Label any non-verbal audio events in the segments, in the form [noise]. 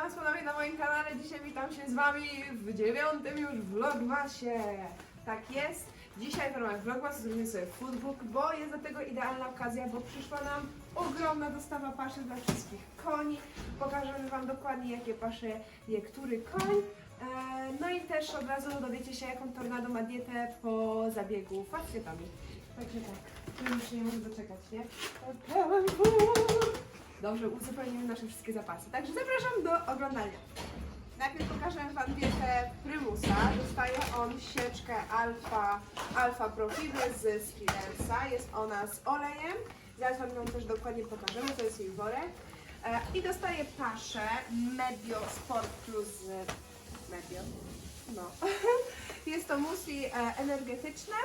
witam was ponownie na moim kanale. Dzisiaj witam się z wami w dziewiątym już vlogmasie. Tak jest. Dzisiaj w ramach vlogmasu zrobimy sobie foodbook, bo jest do tego idealna okazja, bo przyszła nam ogromna dostawa paszy dla wszystkich koni. Pokażemy wam dokładnie jakie pasze je który koń. E, No i też od razu dowiecie się jaką tornado ma dietę po zabiegu facjetami. Także tak, ja już nie mogę doczekać, nie? Dobrze, uzupełnimy nasze wszystkie zapasy. Także zapraszam do oglądania. Najpierw pokażę Wam dietę Prymusa. Dostaje on sieczkę alfa, alfa profibry z Skillersa. Jest ona z olejem. Zaraz Wam ją też dokładnie pokażemy, to jest jej worek. E, I dostaje paszę Medio Sport Plus Medio. No. [laughs] Jest to muesli e, energetyczne,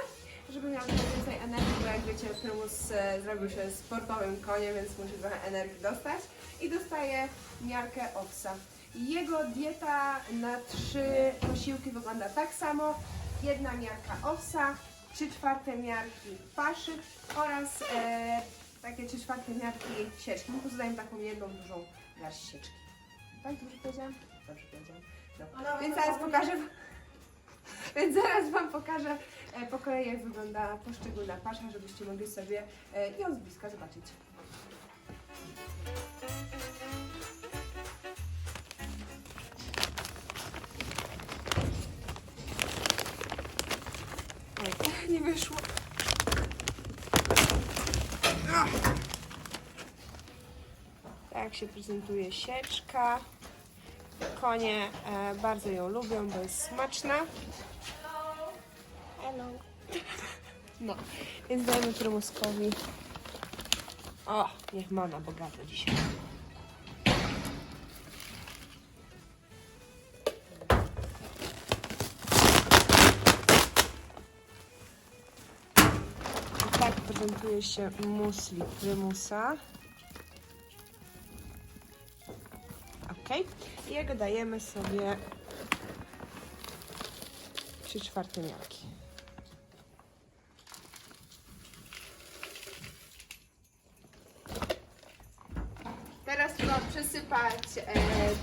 żeby miał trochę więcej energii, bo jak wiecie, Prymus e, zrobił się sportowym koniem, więc musi trochę energii dostać. I dostaje miarkę owsa. Jego dieta na trzy posiłki wygląda tak samo. Jedna miarka owsa, trzy czwarte miarki paszy oraz e, takie trzy czwarte miarki sieczki. Tu dajemy taką jedną dużą garść sieczki. Tak dobrze powiedziałam? Dobrze powiedziałam. No. Więc zaraz pokażę. [laughs] Więc zaraz Wam pokażę e, po kolei, jak wygląda poszczególna pasza, żebyście mogli sobie e, ją z bliska zobaczyć. Nie wyszło. Tak się prezentuje sieczka. Konie e, bardzo ją lubią, bo jest smaczna. Hello. No, więc dajmy prymuskowi. O, niech ma na bogato dzisiaj. I tak prezentuje się musli prymusa. Jego dajemy sobie 3 czwarte miarki. Teraz trzeba przesypać e,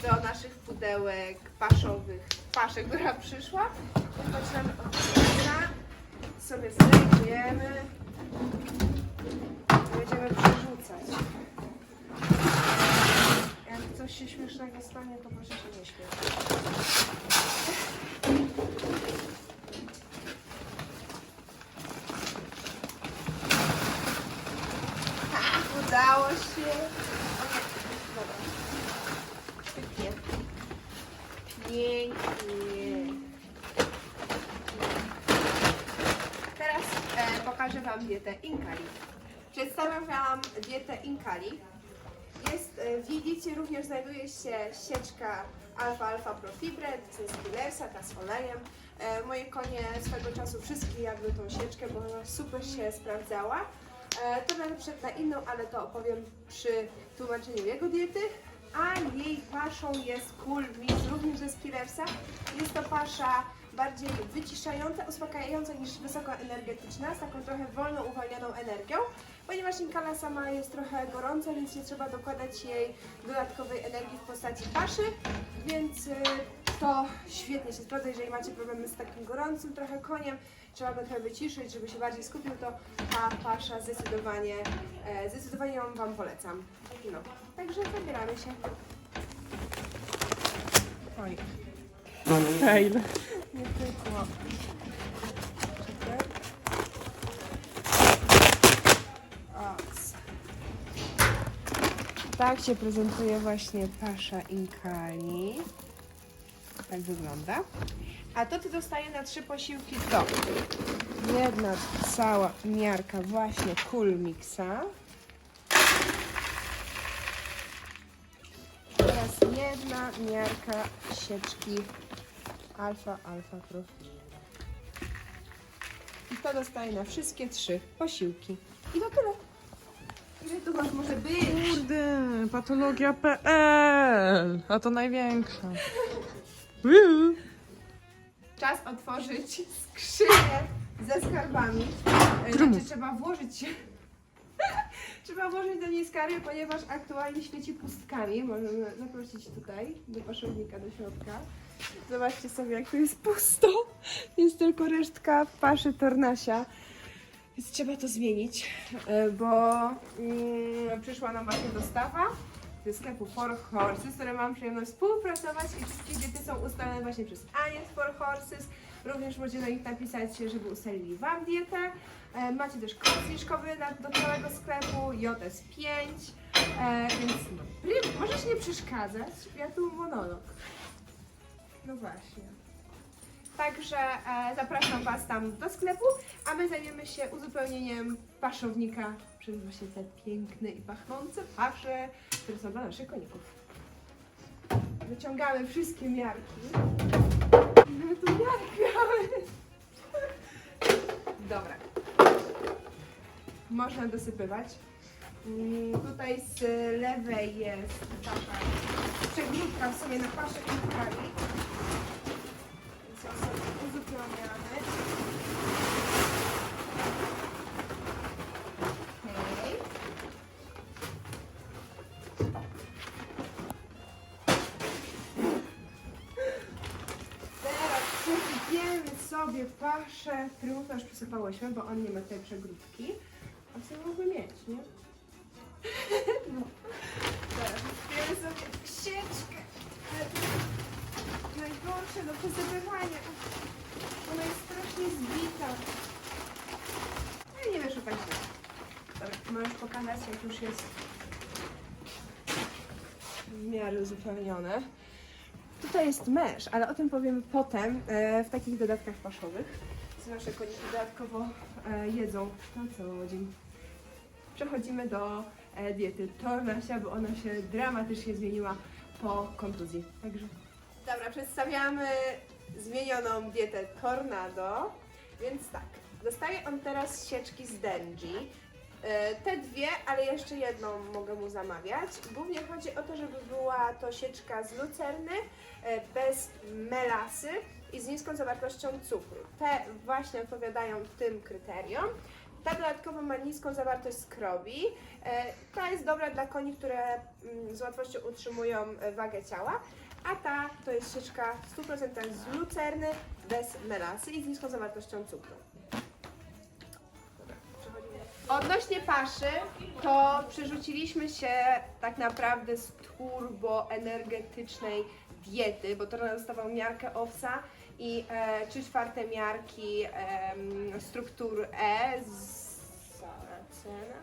do naszych pudełek paszowych paszę, która przyszła. Zaczynamy od centra. Sobie zdejmujemy. Będziemy przerzucać. Coś się śmiesznego stanie, to proszę się nie śmiać. Tak, udało się. Pięknie. Pięknie. Teraz e, pokażę Wam dietę Inkali. Przedstawiam Wam dietę Inkali. Jest, e, w jej diecie również znajduje się sieczka Alfa Alfa Profibre, z olejem. E, moje konie swego czasu wszystkie jadły tą sieczkę, bo ona super się sprawdzała. E, to nawet przed na inną, ale to opowiem przy tłumaczeniu jego diety. A jej paszą jest Mix, również ze Skillersa. Jest to pasza bardziej wyciszająca, uspokajająca niż wysokoenergetyczna, z taką trochę wolno uwalnianą energią. Ponieważ Inkala sama jest trochę gorąca, więc nie trzeba dokładać jej dodatkowej energii w postaci paszy, więc y, to świetnie się sprawdza, jeżeli macie problemy z takim gorącym trochę koniem, trzeba go trochę wyciszyć, żeby się bardziej skupił, to ta pasza zdecydowanie, e, zdecydowanie ją Wam polecam. No, także zabieramy się. Oj, Fail. nie tylko. Czekaj. Oks. Tak się prezentuje właśnie pasza Inkali. Tak wygląda. A to ty dostaje na trzy posiłki to jedna cała miarka właśnie Mixa. Oraz jedna miarka sieczki Alfa Alfa Profil. I to dostaje na wszystkie trzy posiłki. I to tyle. Ile tu was może być? Kurde, patologia.pl, a to największa. Czas otworzyć skrzynię ze skarbami. E, Trumów. Znaczy trzeba włożyć [laughs] Trzeba włożyć do niej skarby, ponieważ aktualnie świeci pustkami. Możemy zaprosić tutaj do paszownika do środka. Zobaczcie sobie, jak tu jest pusto. Jest tylko resztka paszy tornasia. Więc trzeba to zmienić, e, bo mm, przyszła nam właśnie dostawa ze sklepu For Horses, z którym mam przyjemność współpracować i wszystkie diety są ustalone właśnie przez Anię z For Horses. Również możecie do nich napisać, żeby ustalili Wam dietę. E, Macie też kod zniżkowy do całego sklepu, JS5, e, więc no, możesz nie przeszkadzać, ja tu monolog. No właśnie. Także e, zapraszam Was tam do sklepu, a my zajmiemy się uzupełnieniem paszownika przez właśnie te piękne i pachnące pasze, które są dla naszych koników. Wyciągamy wszystkie miarki. No tu miarki mamy. Dobra. Można dosypywać. Mm, Tutaj z lewej jest taka przegródka w sumie na paszę i Teraz przesypiemy sobie paszę. Tryumfa już przysypałyśmy, bo on nie ma tej przegródki. A co mogły mieć, nie? [laughs] No. Teraz wysypiemy sobie sieczkę. Najgorsze do przesypywania. Strasznie zbita. No nie wiesz, tak źle. Dobra, możesz pokazać, jak już jest w miarę uzupełnione. Tutaj jest mesz, ale o tym powiemy potem e, w takich dodatkach paszowych. Co nasze koniki dodatkowo e, jedzą na cały dzień. Przechodzimy do e, diety Tornasia, bo ona się dramatycznie zmieniła po kontuzji. Także. Dobra, przedstawiamy zmienioną dietę Tornado. Więc tak, dostaje on teraz sieczki z Denji. E, Te dwie, ale jeszcze jedną mogę mu zamawiać. Głównie chodzi o to, żeby była to sieczka z lucerny, e, bez melasy i z niską zawartością cukru. Te właśnie odpowiadają tym kryteriom. Ta dodatkowo ma niską zawartość skrobi. E, Ta jest dobra dla koni, które mm, z łatwością utrzymują wagę ciała. A ta to jest sieczka w 100% z lucerny, bez melasy i z niską zawartością cukru. Odnośnie paszy, to przerzuciliśmy się tak naprawdę z turboenergetycznej diety, bo to dostawał miarkę OWSA i e, trzy czwarte miarki em, struktur E z Saracena?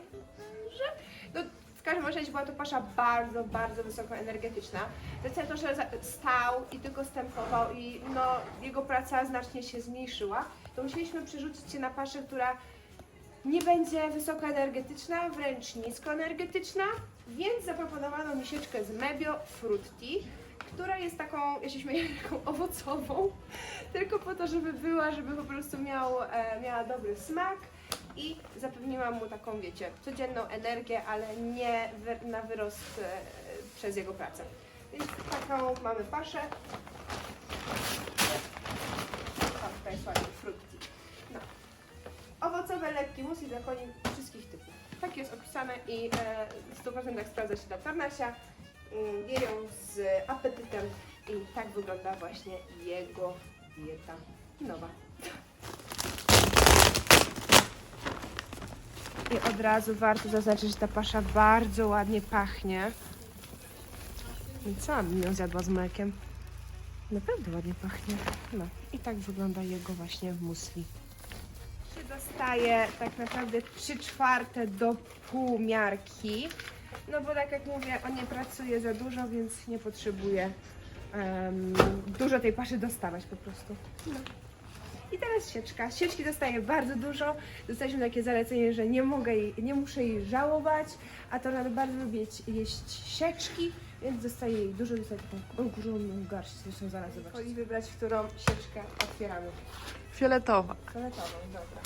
No, każdym razie była to pasza bardzo, bardzo wysoko energetyczna. Decyzja to, że stał i tylko stępował i no, jego praca znacznie się zmniejszyła, to musieliśmy przerzucić się na paszę, która nie będzie wysokoenergetyczna, wręcz niskoenergetyczna, więc zaproponowano mi sieczkę z Mebio Frutti, która jest taką, ja się śmieję, [laughs] taką owocową, tylko po to, żeby była, żeby po prostu miał, e, miała dobry smak i zapewniłam mu taką, wiecie, codzienną energię, ale nie na wyrost e, przez jego pracę. Więc taką mamy paszę. O, tutaj ładnie, frutti. No. Owocowe, lekki mus i wszystkich typów. Tak jest opisane i e, w 100% sprawdza się dla Tarnasia. Mm, Je ją z apetytem i tak wygląda właśnie jego dieta nowa. I od razu warto zaznaczyć, że ta pasza bardzo ładnie pachnie. I co bym ją zjadła z mlekiem? Naprawdę ładnie pachnie. No i tak wygląda jego właśnie musli się dostaje tak naprawdę 3 czwarte do pół miarki. No bo tak jak mówię, on nie pracuje za dużo, więc nie potrzebuje em, dużo tej paszy dostawać po prostu. No. I teraz sieczka. Sieczki dostaję bardzo dużo. Dostaliśmy takie zalecenie, że nie mogę jej, nie muszę jej żałować, a to nawet bardzo lubię jeść- sieczki, więc dostaję jej dużo, dostaję taką ogromną garść, zresztą zaraz zobaczycie. Chodzi wybrać, którą sieczkę otwieramy. Fioletowa. Fioletową, dobra.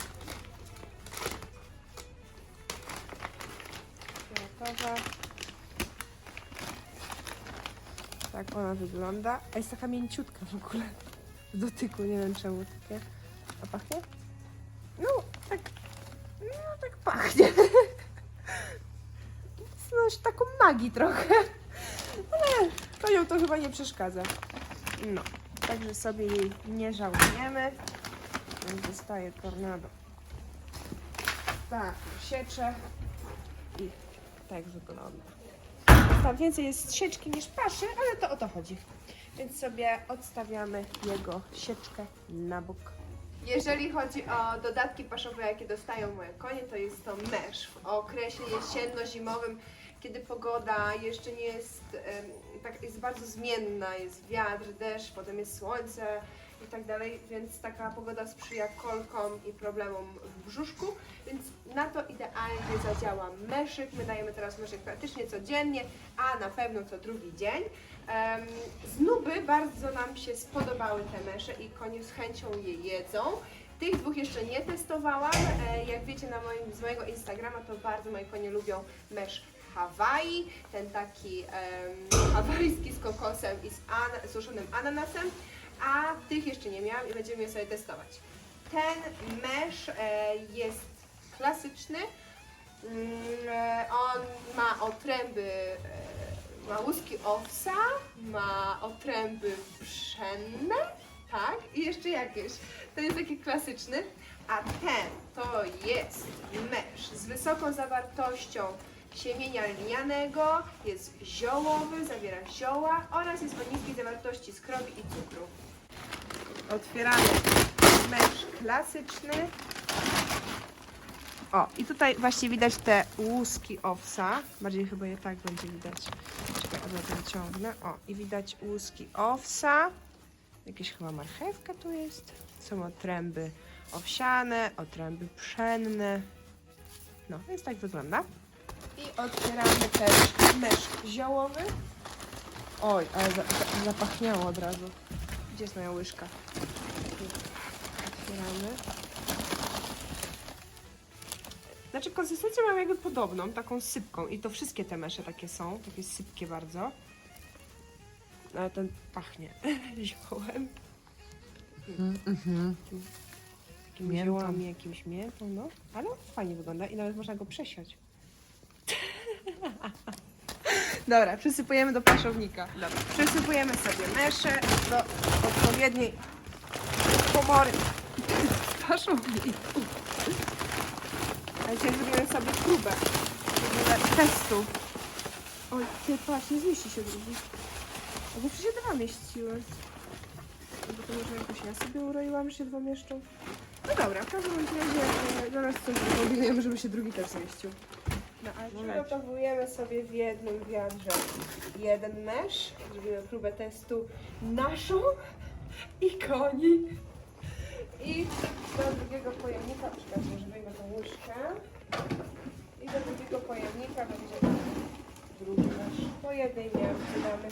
Fioletowa. Tak ona wygląda. A jest taka mięciutka w ogóle. W dotyku, nie wiem czemu takie. A pachnie? No, tak. No, tak pachnie. [laughs] coś taką magii trochę. Ale koniom to chyba nie przeszkadza. No, także sobie jej nie żałujemy. Zostaje tornado. Tak, siecze i tak wygląda. Tam więcej jest sieczki niż paszy, ale to o to chodzi. Więc sobie odstawiamy jego sieczkę na bok. Jeżeli chodzi o dodatki paszowe, jakie dostają moje konie, to jest to mesz. W okresie jesienno-zimowym, kiedy pogoda jeszcze nie jest, tak, jest bardzo zmienna, jest wiatr, deszcz, potem jest słońce i tak dalej, więc taka pogoda sprzyja kolkom i problemom w brzuszku, więc na to idealnie zadziała meszyk. My dajemy teraz meszyk praktycznie codziennie, a na pewno co drugi dzień. Z nuby bardzo nam się spodobały te mesze i konie z chęcią je jedzą. Tych dwóch jeszcze nie testowałam. E, Jak wiecie na moim, z mojego Instagrama, to bardzo moje konie lubią mesz Hawaii, ten taki em, hawajski z kokosem i z ana, suszonym ananasem, a tych jeszcze nie miałam i będziemy je sobie testować. Ten mesz e, jest klasyczny. Mm, e, On ma otręby, e, ma łuski owsa, ma otręby pszenne, tak? I jeszcze jakieś. To jest taki klasyczny. A ten to jest mesz z wysoką zawartością siemienia lnianego, jest ziołowy, zawiera zioła oraz jest o niskiej zawartości skrobi i cukru. Otwieramy mesz klasyczny. O, i tutaj właśnie widać te łuski owsa. Bardziej chyba je tak będzie widać. Czekaj, to wyciągnę. O, i widać łuski owsa. Jakieś chyba marchewka tu jest. Są otręby owsiane, otręby pszenne. No, więc tak wygląda. I otwieramy też mesz ziołowy. Oj, ale za, za, zapachniało od razu. Gdzie jest moja łyżka? Znaczy konsystencję mam jakby podobną, taką sypką i to wszystkie te mesze takie są, takie sypkie bardzo. Ale ten pachnie [laughs] ziołem. Mhm. Jakimiś Miętą. ziołami, jakimś miętą, no. Ale fajnie wygląda i nawet można go przesiać. [laughs] Dobra, przysypujemy do paszownika. Dobra, przysypujemy sobie meszę do odpowiedniej komory paszowniku. A dzisiaj zrobimy sobie próbę ogóle testu. Oj, ty patrz, nie zmieści się drugi. A bo przecież dwa mieściły. No Bo to może jakoś ja sobie uroiłam, że się dwa mieszczą. No dobra, w każdym razie e, zaraz coś kombinujemy, żeby się drugi też zmieścił. No ale przygotowujemy sobie w jednym wiadrze jeden mesz. Zrobimy próbę testu naszą i koni. I do drugiego pojemnika, czekajcie, może wyjmę tą łyżkę. I do drugiego pojemnika będzie drugi mesz. Po jednej miarce damy.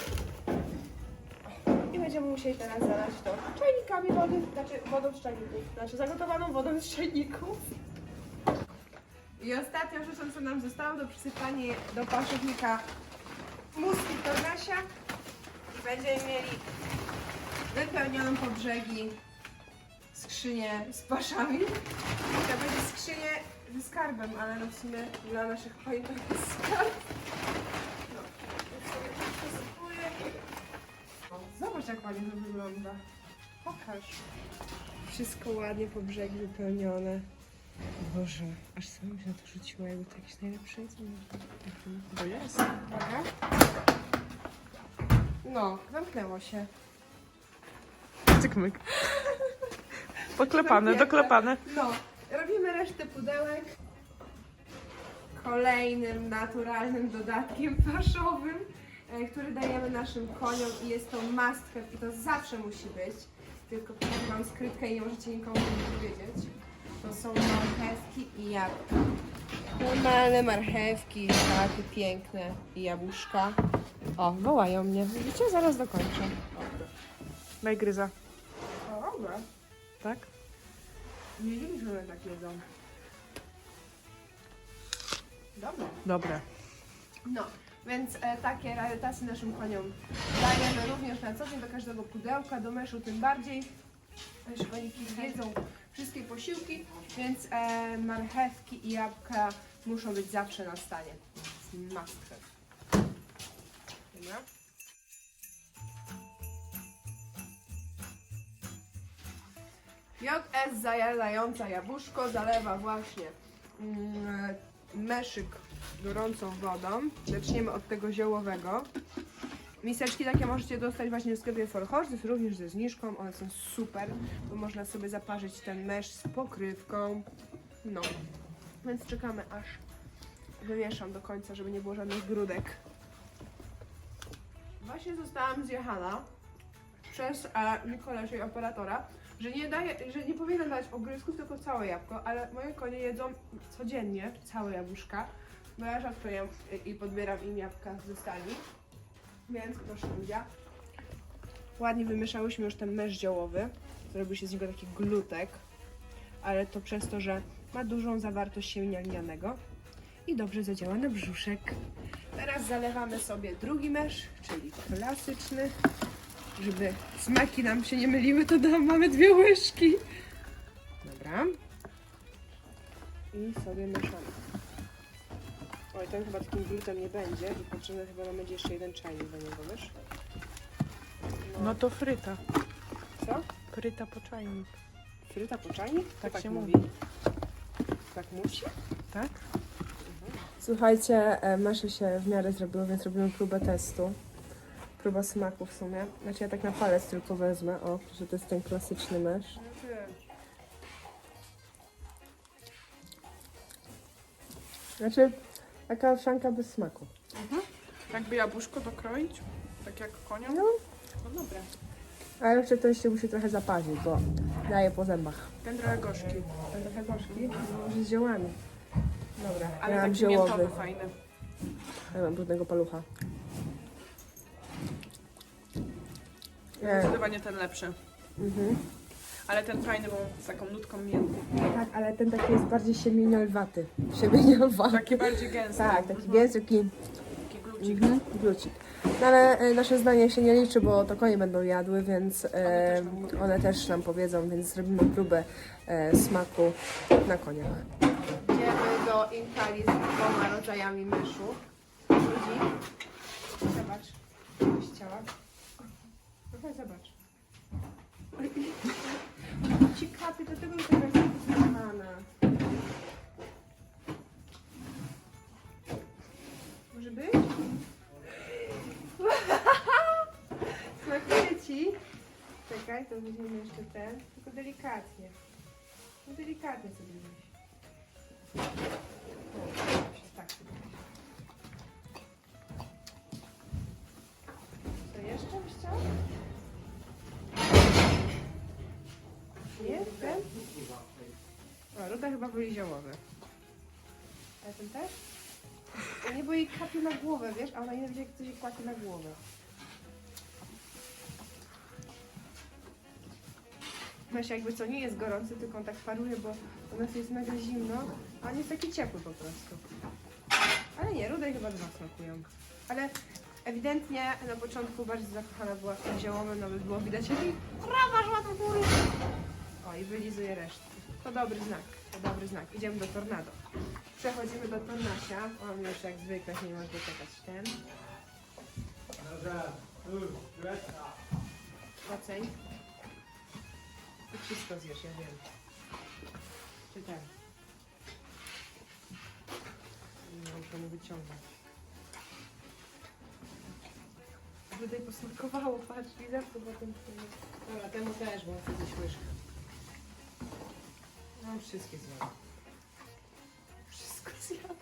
I będziemy musieli teraz zalać to czajnikami wody, znaczy wodą z czajników, znaczy zagotowaną wodą z czajników. I ostatnią rzeczą, co nam zostało, to przysypanie do paszownika muski tornasia. I będziemy mieli wypełnioną po brzegi skrzynię z paszami. To będzie skrzynię ze skarbem, ale no w sumie dla naszych koń to jest skarb. No, to przysypuję. O, Zobacz jak ładnie to wygląda. Pokaż. Wszystko ładnie po brzegi wypełnione. Boże, aż sama się na to rzuciła, jakby to jakieś najlepsze jedzenie. To jest. Uwaga. No, zamknęło się. Cykmyk. Poklepane, Zamknięte. doklepane. No, robimy resztę pudełek. Kolejnym naturalnym dodatkiem [laughs] paszowym, e, który dajemy naszym koniom i jest to must have i to zawsze musi być. Tylko mam skrytkę i nie możecie nikomu nie powiedzieć. To są marchewki i jabłka. Normalne marchewki, takie piękne i jabłuszka. O, wołają mnie. Widzicie? Zaraz dokończę. Daj gryza. O, dobra. Tak? Nie wiedzieli, że one tak jedzą. Dobra. Dobre. No, więc e, takie rarytasy naszym koniom dajemy również na co dzień do każdego pudełka, do meszu tym bardziej. Też koniki jedzą wszystkie posiłki, więc e, marchewki i jabłka muszą być zawsze na stanie. must have. Dobra. JS zajadająca jabłuszko zalewa właśnie mm, meszyk gorącą wodą. Zaczniemy od tego ziołowego. Miseczki takie możecie dostać właśnie w sklepie For Horse, to jest również ze zniżką, one są super, bo można sobie zaparzyć ten mesz z pokrywką. No, więc czekamy aż wymieszam do końca, żeby nie było żadnych grudek. Właśnie zostałam zjechana przez e, Nikolę, operatora, że nie, daje, że nie powinna dać ogryzków, tylko całe jabłko, ale moje konie jedzą codziennie całe jabłuszka, bo ja rzadko jem i- podbieram im jabłka ze stali. Więc proszę ludzie. Ładnie wymieszałyśmy już ten mesz ziołowy. Zrobił się z niego taki glutek, ale to przez to, że ma dużą zawartość siemienia lnianego i dobrze zadziała na brzuszek. Teraz zalewamy sobie drugi mesz, czyli klasyczny. Żeby smaki nam się nie myliły, to dam, mamy dwie łyżki. Dobra. I sobie mieszamy. Oj, ten chyba takim glutem nie będzie i potrzebny chyba nam będzie jeszcze jeden czajnik do niego, wiesz? No to fryta. Co? Fryta po czajnik. Fryta po czajnik? Tak To się mówi. Tak musi? Tak? Słuchajcie, mesze się w miarę zrobiło, więc robimy próbę testu. Próba smaku w sumie. Znaczy ja tak na palec tylko wezmę, o, że to jest ten klasyczny mesz. Znaczy, taka owsianka bez smaku. Jakby jabłuszko dokroić? Tak jak konia? No, No dobra. ale jeszcze to się musi trochę zaparzyć, bo daje po zębach. Ten trochę gorzki. Ten trochę gorzki, może z ziołami. Dobra, Ale ja mam taki ziołowy. miętowy fajny. Ja mam brudnego palucha. Zdecydowanie ten lepszy. Mhm. Ale ten fajny, bo z taką nutką mięty. Tak, ale ten taki jest bardziej siemieniolwaty. Siemieniolwaty. [laughs] Taki bardziej gęsty. Tak, taki gęsty, taki Taki glucik. mhm, glucik. No ale e, nasze zdanie się nie liczy, bo to konie będą jadły, więc e, też nam powiedzą. one też nam powiedzą, więc zrobimy próbę e, smaku na koniach. Idziemy do Inkali z dwoma rodzajami myszu. Ludzi. Zobacz. Coś ciała. No zobacz. [laughs] Ci kapy, do tego mi taka jest zakochana. Może być? [laughs] Smakuje ci? Czekaj, to weźmiemy jeszcze ten. Tylko delikatnie. No delikatnie sobie weź. Właśnie tak sobie weź. Co jeszcze byś chciał? Nie? Ten? O, Ruda chyba woli ziołowy. A ten też? Nie, bo jej kapie na głowę, wiesz? A ona nie wie, jak coś jej kładzie na głowę. Weź jakby co, nie jest gorący, tylko on tak paruje, bo u nas jest mega zimno, a on jest taki ciepły po prostu. Ale nie, rudej chyba dwa smakują. Ale ewidentnie na początku bardziej zakochana była w tym ziołowym, nawet było widać, jak jej prawa szła do góry. O, i wylizuje resztę. To dobry znak, to dobry znak. Idziemy do tornado. Przechodzimy do tornasia. On już jak zwykle się nie może doczekać ten. Oceń. Ty wszystko zjesz, ja wiem. Czy ten? Nie muszę mu wyciągać. Tutaj posmakowało, patrz, i zawsze potem... Dobra, temu też, bo gdzieś łyżkę. Wszystkie zjadam. Wszystko zjadam.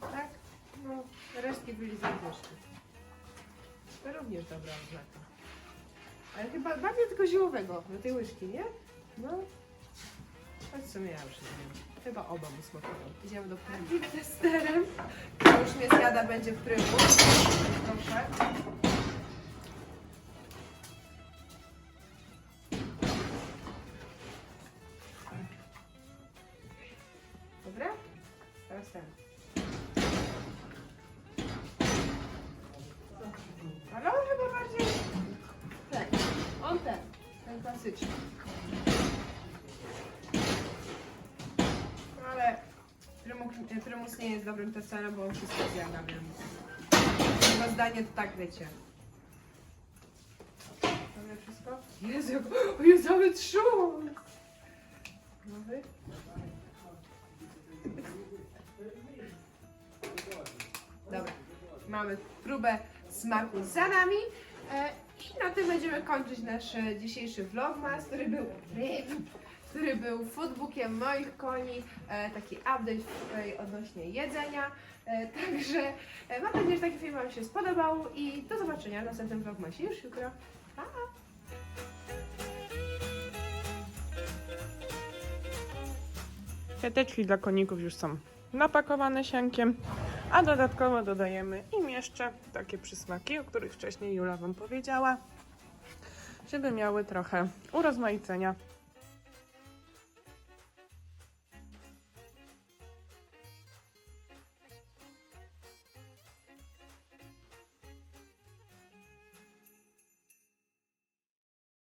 Tak? No, resztki byli z łyżki. To również dobra oznaka. Ale chyba bardziej tylko ziołowego do tej łyżki, nie? No. Choć w sumie ja już nie wiem. Chyba oba mu smakowały. Idziemy do prędki testerem. To już mnie zjada będzie prymu. Proszę. Ten klasyczny. Ale prymu- prymus nie jest dobrym testerem, bo on wszystko zjada, więc jego zdanie to tak wiecie. Dobre wszystko? Jezu, jak... o Jezu, ale! Nowy? Dobra, mamy próbę smaku za nami e, i na tym będziemy kończyć nasz e, dzisiejszy vlogmas, który był który był foodbookiem moich koni, e, taki update odnośnie jedzenia. E, także mam nadzieję, że taki film Wam się spodobał i do zobaczenia w następnym vlogmasie już jutro. Pa! Kwiateczki dla koników już są napakowane siankiem, a dodatkowo dodajemy im jeszcze takie przysmaki, o których wcześniej Jula Wam powiedziała, żeby miały trochę urozmaicenia